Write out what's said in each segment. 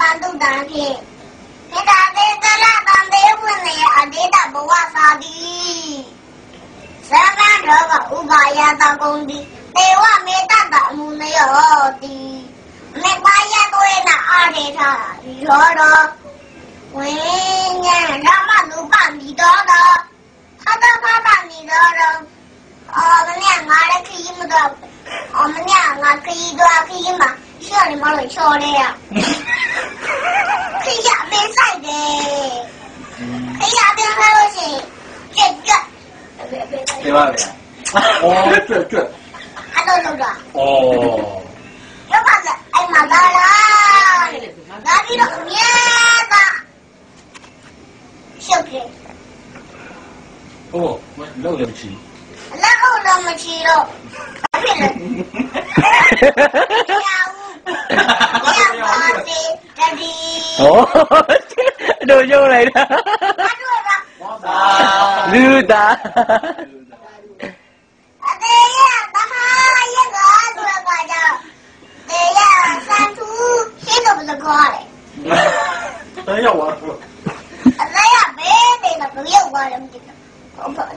ပန်တုတံဖြင့်မေတ္တာသေသလတံသေးဝိနယအတေတဘဝသာတိသမန္တောကဥပါယတကုံတိတေဝမေတ္တတအမှုနယောတိမေပါယသွေနအာရေထာဒီရောတော်ဝိညာဉ်ဓမ္မလူပမိတော်တော်ဟတဖတမိတော်တော်အော်မင်းငါလည်းခရီးမတော်အော်မင်းငါခရီးတော့ခရီးမှာ ရှော့နေမလို့ချော်နေရခရီးရအမေဆိုင်တယ်ခရီးရပြန်လာလို့ရှိရင်ကြက်ကြက်ပြပါဗျာဩကြွကြွအတော့လို့တော့ဩရုပ်ပါကအဲ့မှာလာလားဒါပြီးတော့အမြဲတမ်းရှုပ်တယ် ဟိုမလောက်ရမချီလက်ဟုတ်တော့မချီတော့ဘာဖြစ်လဲရအောင်ရပါစေတတိဟောတို့ရုပ်လိုက်တာဘာလို့လဲဝါသာလူတာအသေးရတမရကဆိုတော့ကြောင့်တေရစံသူရှင်းတော့ဘယ်လိုခေါ်လဲတန်းရောက်သွားတော့အသေးရဘယ်နေတော့ဘယ်ရောက်သွားလဲမသိဘူး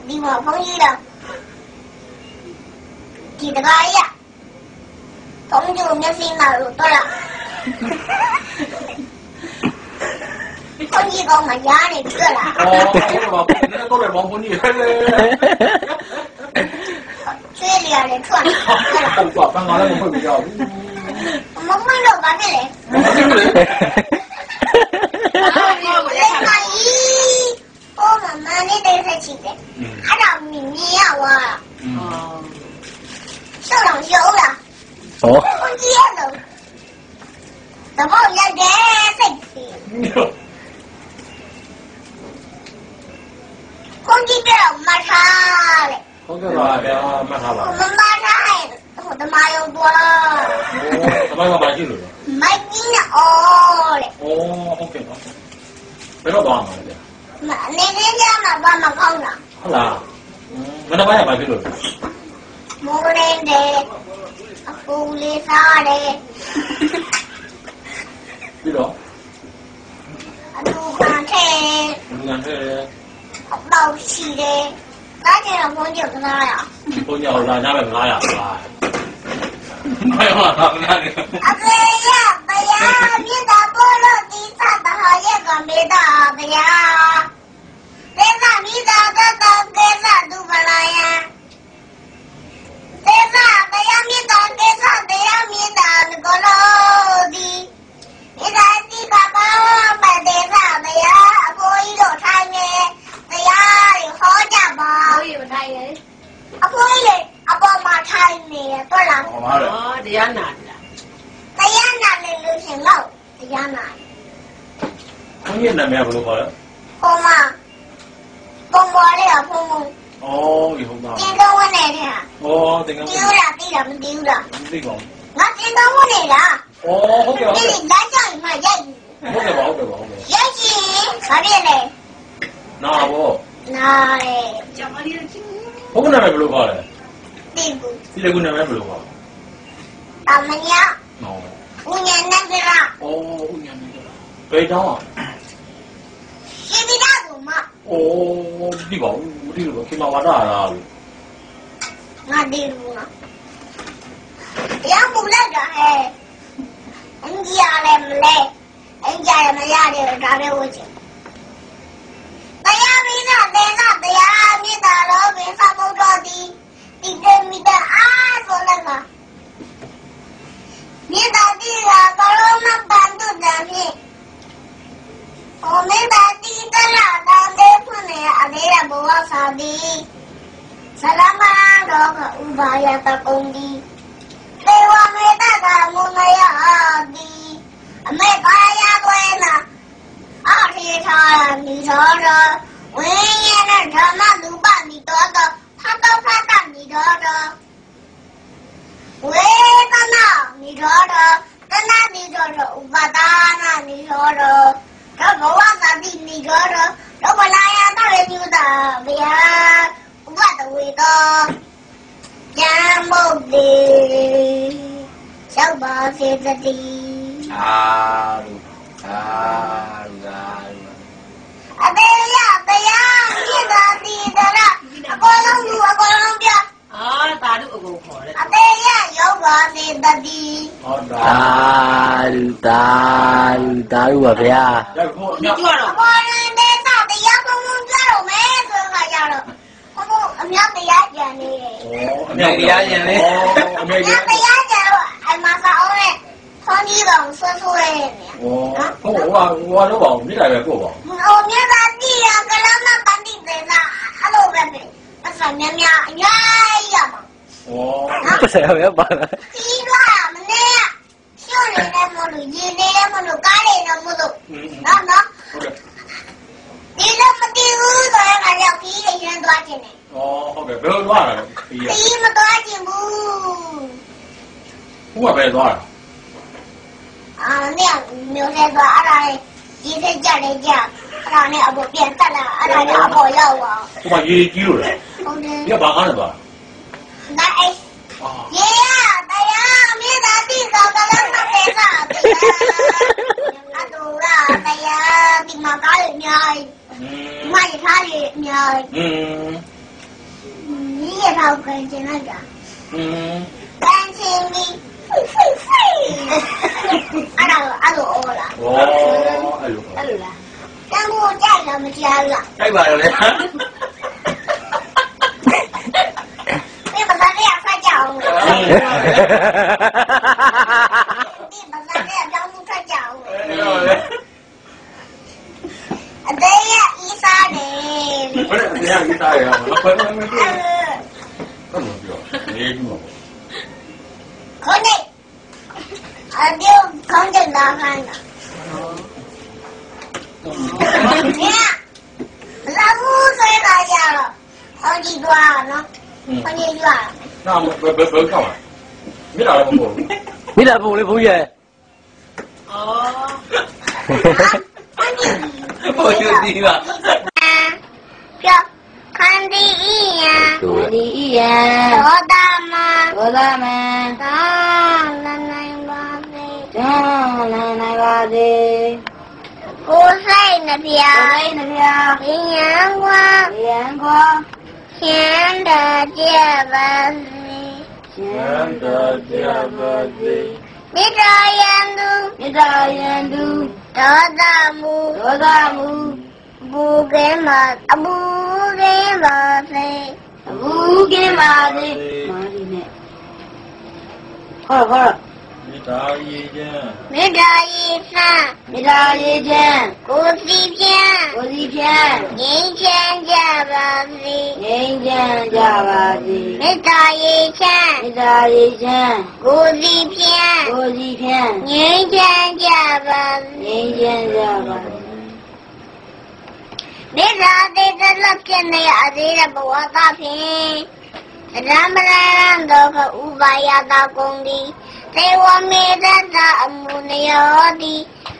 ဒီမှာဖုန်းကြီးတော့ဒီတကားရ ဖုန်းကြီးမျက်စိမှာလို့တော့လားဖုန်းကြီးကောင်မရားနေတွေ့လားဩဟုတ်ပါဘူးတော့လည်းမောင်ဖုန်ကြီးဟဲ့လေချွေးလျာနဲ့ထွက်လာဟုတ်လားဟုတ်ပါဘန်ကားလည်းမဟုတ်ကြဘူးမမလို့ဘာဖြစ်လဲမသိဘူးလေလက်မကြီးဟိုမမနဲ့တဲ့ဆက်ချစ်တ ယ်အဲ့တော့မြင်မြင်ရဝါရှောက်တော့ရှောက်လားဟောဘုန်းကြီးရတော့သဘောရက်တယ်စိတ်ကြီးဘုန်းကြီးပြောမထားလေဟုတ်ကဲ့ပါဗျာမှတ်ထားပါမမထားရဲ့ဟိုတမယုံသွားဩတမိုင်းကပါကြည့်လို့မိုက်ကြီးနဲ့အော်လေဩဟုတ်ကဲ့ပါဘယ်တော့သွားမှာလဲမအနေနဲ့ကြမှာဘာမကောင်းတာဟုတ်လားမနက်ပိုင်းကပါကြည့်လို့မိုးရင်းတယ် အပူလေးစားတယ်ပြီးတော့အတူခံထဲလူကန်ထဲအပေါက်ရှိတယ်ဒါကြတော့ဘုန်းကြီးကစားရဘုန်းကြီးကလာကြမယ်900ပါဘယ်မှာသာမနာနေအဖေရဘယာမြစ်တာပို့လို့ဒီစတဟာရကမေတာ တရားနာတာတရားနာနေလို့ရှင်တော့တရားနာဘုန်းကြီးနာမည်ဘယ်လိုခေါ်လဲဟိုမှာပုံပေါ်လေးကဖုံဖုံဩဒီဟုတ်ပါတင်ကောင်းဝင်နေတဲ့ဟာဩတင်ကန်းတီးဦးလားတီးတာမတီးဦးလားသိကောင်းငါတင်ကောင်းဝင်နေတာဩဟုတ်ကဲ့ဟုတ်ဒီကဲ့လမ်းကြောင်းမှာရိုက်ဟုတ်ကဲ့ပါဟုတ်ကဲ့ပါဟုတ်ကဲ့ရိုက်ချင်ဘာဖြစ်လဲနာဘောနာလေကျောင်းလေးချင်းဘုန်းနာမ ည်ဘယ်လိုခေါ်လဲတီးဘူးဒီလေကုနာမည်ဘယ်လိုခေါ်လဲတမညာနော်ဦးညာနဲ့ကြရဩဦးညာနေကြတာဘယ်တောင်းอ่ะရှိပြီးသားကမဩဒီပါဦးဒီလိုခင်မဝါဒရာလို့ငါတီးဘူးနော်တရားမူလိုက်တာဟဲ့အင်ဂျီရလည်းမလဲအင်ဂျီရမရတယ်ဒါပဲဝှချင်တရားမင်းသားဒေနာတရားမြစ်တာတော့ဘယ်သမုဒ္ဒောတိဒီကမိတာအားဆိုလည်းမမြ သာတိသလမတော့ကဥပါယတကုံဒီဒေဝမေတ္တာကမုနယတိအမေကာယကွေနာအထေထာမိသောတော်ဝိညာဉ်နဲ့ဓမ္မလူပမိတော်တော်ဖတ်တော်ဖတ်တမိတော်တော်ဝေဒနာမိတော်တော်တဏှာမိတော်တော်ဥပါဒါနာမိတော်တော်တော့ဘဝသတိမိတော်တော်တော့ဘလာယတရေညုတာ ဗျာဥပဒဝေသောဉာဏ်မုတ်တိရောက်ပါစေတည်းသာဓုသာဓုသာဓုအဘေရတရားဖြစ်တာဒီတရအကုန်လုံးလူအကုန်လုံးပြအာသာဓုအကုန်ခေါ်တယ်အဘေရရောက်ပါစေတတိဟောတာသာဓုသာဓုသာဓုပါဗျာရောက်ဖို့ရောက်ပါတော့ အမေတရားကျင်လေအမေအမြောတရားက်တရားကြတော့အမစာအောင်နဲ့ခေါင်းကြီးကောင်ဆွဆွဲနေဟောဟိုဟိုဟိုတော့ပါမိလိုက်ပဲပို့ပါဟိုမြတ်သားတီးရကလမ်းမပန်းတိတယ်လားအဲ့လိုပဲပဲအစမြမြအညာရမှာဟောပတ်စံရပါလားတီးလာမနေ့ရှုံနေတယ်မလို့ရင်းနေတယ်မလို့ကားနေတယ်မလို့อืมနော်နော်ဟုတ်တယ်ဒီလိုမတီးဘူးဆိုရင်လည်းခီးရရင်သွားခြင်းနဲ့ဟောဟုတ်တယ် ဘယ်လိုသွားတာလဲဒီခီးမသွားခြင်းဘူးဟိုကပဲသွားတာအာနဲ့မျိုးနဲ့သွားအဲ့ဒါလေဒီစက်ကြလေကြအဲ့ဒါနဲ့အပေါ်ပြန်တက်လာအဲ့ဒါနဲ့အပေါ်ရောက်သွားဟိုမှာရေကြီးလို့လေဟုတ်တယ်ဒီကဘာကားနဲ့သွားဒါအဲ့အာရေရတရားမြေသာတိသောကလမ်းမပဲသာတရားအတူရာတရားဒီမှာကားရ 也跑回去那个。嗯。干净的。阿鲁阿鲁饿了，阿鲁，阿鲁了，但我再也没了。太不了。你不是这样睡觉吗？你不是这样叫我睡觉吗？对呀，一三零。不是，你要一三零？可内，啊，没有看见大汉呢。你呀，了，好几段了，好几段。那不不不不看了，没来不？没来不？你不远。哦。不就你叫？看第一眼，第一眼，多大？ ကိုသမန်သာလနိုင်ပါစေသာလနိုင်ပါစေကိုစိတ်နှပြကိုစိတ်နှပြဉာဏ်ကွာဉာဏ်ကွာရှင်တကြပါစေရှင်တကြပါစေမေတ္တာယံသူမေတ္တာယံသူဒေါသမူဒေါသမူဘူကဲမအဘူကဲပါစေအဘူကဲပါစေမာဒီနဲ့ ဟုတ်ဟုတ်မေတ္တာရေးခြင်းမေတ္တာရေးစမေတ္တာရေးခြင်းကိုယ်စီပြန်ကိုယ်စီပြန်ငြိမ်းချမ်းကြပါစေငြိမ်းချမ်းကြပါစေမေတ္တာရေးခြင်းမေတ္တာရေးခြင်းကိုယ်စီပြန်ကိုယ်စီပြန်ငြိမ်းချမ်းကြပါစေငြိမ်းချမ်းကြပါစေမေတ္တာတေတ္တလက်ကနေအသေးတဲ့ဘဝကဖြင့်ရမရန်တော် ပါယတာကုန်သည်သေဝမေတ္တာအမှုနယောတိ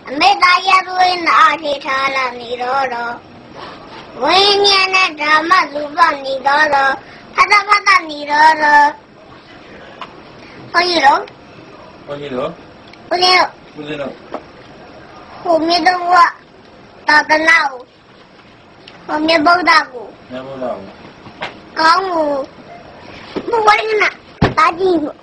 အမေတ္တာယသွေနာထိထားလာနေတော့တော့ဝိညာဉ်နဲ့ဓမ္မစုပနေတော့တော့ဖတ်တာဖတ်တာနေတော့တော့ဟောရတော့ဘုန်းကြီးတို့ဦးလေးတို့ဦးဇင်းတို့ဟိုမြေတော့တာတနာကိုဟိုမြေဗုဒ္ဓကိုညမလာဘူးကောင်းကိုဘဝရင်းနာ sadismo